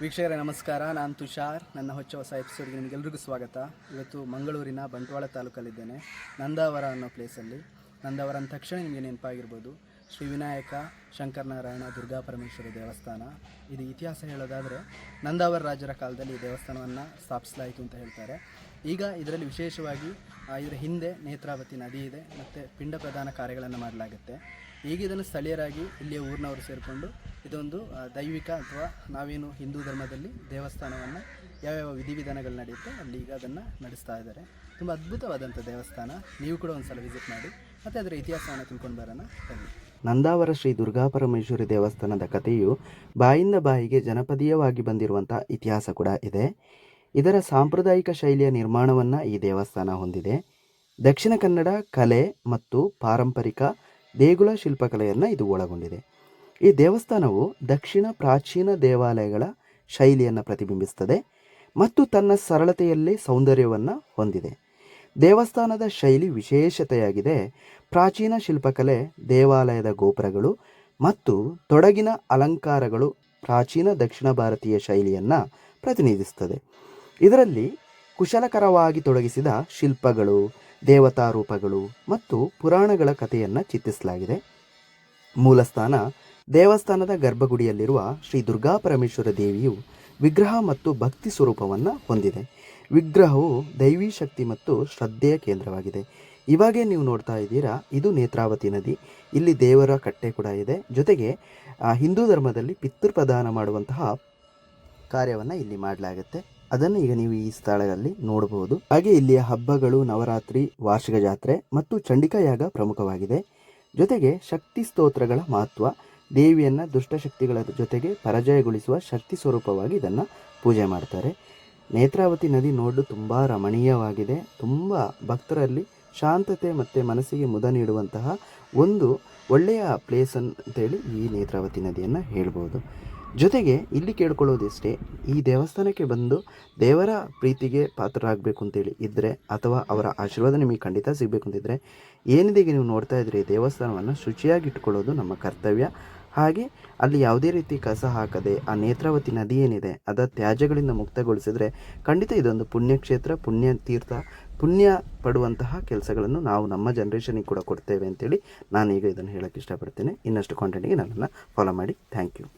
ವೀಕ್ಷಕರೇ, ನಮಸ್ಕಾರ. ನಾನು ತುಷಾರ್. ನನ್ನ ಹೊಚ್ಚ ಹೊಸ ಎಪಿಸೋಡ್ಗೆ ನಿಮಗೆಲ್ರಿಗೂ ಸ್ವಾಗತ. ಇವತ್ತು ಮಂಗಳೂರಿನ ಬಂಟ್ವಾಳ ತಾಲೂಕಲ್ಲಿದ್ದೇನೆ. ನಂದಾವರ ಅನ್ನೋ ಪ್ಲೇಸಲ್ಲಿ ನಂದಾವರ ಅಂದ ತಕ್ಷಣ ನಿಮಗೆ ನೆನಪಾಗಿರ್ಬೋದು. ಶ್ರೀ ವಿನಾಯಕ ಶಂಕರನಾರಾಯಣ ದುರ್ಗಾ ಪರಮೇಶ್ವರಿ ದೇವಸ್ಥಾನ. ಇದು ಇತಿಹಾಸ ಹೇಳೋದಾದರೆ ನಂದಾವರ ರಾಜರ ಕಾಲದಲ್ಲಿ ಈ ದೇವಸ್ಥಾನವನ್ನು ಸ್ಥಾಪಿಸಲಾಯಿತು ಅಂತ ಹೇಳ್ತಾರೆ. ಈಗ ಇದರಲ್ಲಿ ವಿಶೇಷವಾಗಿ ಇದರ ಹಿಂದೆ ನೇತ್ರಾವತಿ ನದಿ ಇದೆ, ಮತ್ತು ಪಿಂಡ ಪ್ರದಾನ ಕಾರ್ಯಗಳನ್ನು ಮಾಡಲಾಗುತ್ತೆ. ಈಗ ಇದನ್ನು ಸ್ಥಳೀಯರಾಗಿ ಇಲ್ಲಿಯ ಊರಿನವರು ಸೇರಿಕೊಂಡು ಇದೊಂದು ದೈವಿಕ ಅಥವಾ ನಾವೇನು ಹಿಂದೂ ಧರ್ಮದಲ್ಲಿ ದೇವಸ್ಥಾನವನ್ನು ಯಾವ್ಯಾವ ವಿಧಿವಿಧಾನಗಳು ನಡೆಯುತ್ತೆ ಅಲ್ಲಿ ಈಗ ಅದನ್ನು ನಡೆಸ್ತಾ ಇದ್ದಾರೆ. ತುಂಬ ಅದ್ಭುತವಾದಂಥ ದೇವಸ್ಥಾನ. ನೀವು ಕೂಡ ಒಂದು ಸಲ ವಿಸಿಟ್ ಮಾಡಿ, ಮತ್ತು ಅದರ ಇತಿಹಾಸವನ್ನು ತಿಳ್ಕೊಂಡು ಬರೋಣ. ಬನ್ನಿ. ನಂದಾವರ ಶ್ರೀ ದುರ್ಗಾಪರಮೇಶ್ವರಿ ದೇವಸ್ಥಾನದ ಕಥೆಯು ಬಾಯಿಂದ ಬಾಯಿಗೆ ಜನಪದೀಯವಾಗಿ ಬಂದಿರುವಂಥ ಇತಿಹಾಸ ಕೂಡ ಇದೆ. ಇದರ ಸಾಂಪ್ರದಾಯಿಕ ಶೈಲಿಯ ನಿರ್ಮಾಣವನ್ನು ಈ ದೇವಸ್ಥಾನ ಹೊಂದಿದೆ. ದಕ್ಷಿಣ ಕನ್ನಡ ಕಲೆ ಮತ್ತು ಪಾರಂಪರಿಕ ದೇಗುಲ ಶಿಲ್ಪಕಲೆಯನ್ನು ಇದು ಒಳಗೊಂಡಿದೆ. ಈ ದೇವಸ್ಥಾನವು ದಕ್ಷಿಣ ಪ್ರಾಚೀನ ದೇವಾಲಯಗಳ ಶೈಲಿಯನ್ನು ಪ್ರತಿಬಿಂಬಿಸುತ್ತದೆ ಮತ್ತು ತನ್ನ ಸರಳತೆಯಲ್ಲಿ ಸೌಂದರ್ಯವನ್ನು ಹೊಂದಿದೆ. ದೇವಸ್ಥಾನದ ಶೈಲಿ ವಿಶೇಷತೆಯಾಗಿದೆ. ಪ್ರಾಚೀನ ಶಿಲ್ಪಕಲೆ, ದೇವಾಲಯದ ಗೋಪುರಗಳು ಮತ್ತು ತೊಡಗಿನ ಅಲಂಕಾರಗಳು ಪ್ರಾಚೀನ ದಕ್ಷಿಣ ಭಾರತೀಯ ಶೈಲಿಯನ್ನು ಪ್ರತಿನಿಧಿಸುತ್ತದೆ. ಇದರಲ್ಲಿ ಕುಶಲಕರವಾಗಿ ತೊಡಗಿಸಿದ ಶಿಲ್ಪಗಳು ದೇವತಾ ರೂಪಗಳು ಮತ್ತು ಪುರಾಣಗಳ ಕಥೆಯನ್ನು ಚಿತ್ರಿಸಲಾಗಿದೆ. ಮೂಲಸ್ಥಾನ ದೇವಸ್ಥಾನದ ಗರ್ಭಗುಡಿಯಲ್ಲಿರುವ ಶ್ರೀ ದುರ್ಗಾ ಪರಮೇಶ್ವರ ದೇವಿಯು ವಿಗ್ರಹ ಮತ್ತು ಭಕ್ತಿ ಸ್ವರೂಪವನ್ನು ಹೊಂದಿದೆ. ವಿಗ್ರಹವು ದೈವಿ ಶಕ್ತಿ ಮತ್ತು ಶ್ರದ್ಧೆಯ ಕೇಂದ್ರವಾಗಿದೆ. ಇವಾಗೇ ನೀವು ನೋಡ್ತಾ ಇದ್ದೀರಾ, ಇದು ನೇತ್ರಾವತಿ ನದಿ. ಇಲ್ಲಿ ದೇವರ ಕಟ್ಟೆ ಕೂಡ ಇದೆ. ಜೊತೆಗೆ ಹಿಂದೂ ಧರ್ಮದಲ್ಲಿ ಪಿತೃಪ್ರದಾನ ಮಾಡುವಂತಹ ಕಾರ್ಯವನ್ನು ಇಲ್ಲಿ ಮಾಡಲಾಗುತ್ತೆ. ಅದನ್ನು ಈಗ ನೀವು ಈ ಸ್ಥಳದಲ್ಲಿ ನೋಡಬಹುದು. ಹಾಗೆ ಇಲ್ಲಿಯ ಹಬ್ಬಗಳು, ನವರಾತ್ರಿ, ವಾರ್ಷಿಕ ಜಾತ್ರೆ ಮತ್ತು ಚಂಡಿಕಾ ಯಾಗ ಪ್ರಮುಖವಾಗಿದೆ. ಜೊತೆಗೆ ಶಕ್ತಿ ಸ್ತೋತ್ರಗಳ ಮಹತ್ವ, ದೇವಿಯನ್ನು ದುಷ್ಟಶಕ್ತಿಗಳ ಜೊತೆಗೆ ಪರಾಜಯಗೊಳಿಸುವ ಶಕ್ತಿ ಸ್ವರೂಪವಾಗಿ ಇದನ್ನು ಪೂಜೆ ಮಾಡ್ತಾರೆ. ನೇತ್ರಾವತಿ ನದಿ ನೋಡಲು ತುಂಬ ರಮಣೀಯವಾಗಿದೆ. ತುಂಬ ಭಕ್ತರಲ್ಲಿ ಶಾಂತತೆ ಮತ್ತು ಮನಸ್ಸಿಗೆ ಮುದ ನೀಡುವಂತಹ ಒಂದು ಒಳ್ಳೆಯ ಪ್ಲೇಸ್ ಅಂತೇಳಿ ಈ ನೇತ್ರಾವತಿ ನದಿಯನ್ನು ಹೇಳ್ಬೋದು. ಜೊತೆಗೆ ಇಲ್ಲಿ ಕೇಳ್ಕೊಳ್ಳೋದಿಷ್ಟೇ, ಈ ದೇವಸ್ಥಾನಕ್ಕೆ ಬಂದು ದೇವರ ಪ್ರೀತಿಗೆ ಪಾತ್ರರಾಗಬೇಕು ಅಂತೇಳಿ ಇದ್ದರೆ ಅಥವಾ ಅವರ ಆಶೀರ್ವಾದ ನಿಮಗೆ ಖಂಡಿತ ಸಿಗಬೇಕು ಅಂತಿದ್ರೆ ಏನಿದೆ ಈಗ ನೀವು ನೋಡ್ತಾ ಇದ್ರಿ ದೇವಸ್ಥಾನವನ್ನು ಶುಚಿಯಾಗಿ ಇಟ್ಕೊಳ್ಳೋದು ನಮ್ಮ ಕರ್ತವ್ಯ. ಹಾಗೆ ಅಲ್ಲಿ ಯಾವುದೇ ರೀತಿ ಕಸ ಹಾಕದೆ ಆ ನೇತ್ರಾವತಿ ನದಿ ಏನಿದೆ ಅದರ ತ್ಯಾಜ್ಯಗಳಿಂದ ಮುಕ್ತಗೊಳಿಸಿದರೆ ಖಂಡಿತ ಇದೊಂದು ಪುಣ್ಯಕ್ಷೇತ್ರ ಪುಣ್ಯ ತೀರ್ಥ ಪುಣ್ಯ ಪಡುವಂತಹ ಕೆಲಸಗಳನ್ನು ನಾವು ನಮ್ಮ ಜನ್ರೇಷನಿಗೆ ಕೂಡ ಕೊಡ್ತೇವೆ ಅಂತೇಳಿ ನಾನೀಗ ಇದನ್ನು ಹೇಳೋಕ್ಕೆ ಇಷ್ಟಪಡ್ತೇನೆ. ಇನ್ನಷ್ಟು ಕಾಂಟೆಂಟಿಗೆ ನನ್ನನ್ನು ಫಾಲೋ ಮಾಡಿ. Thank you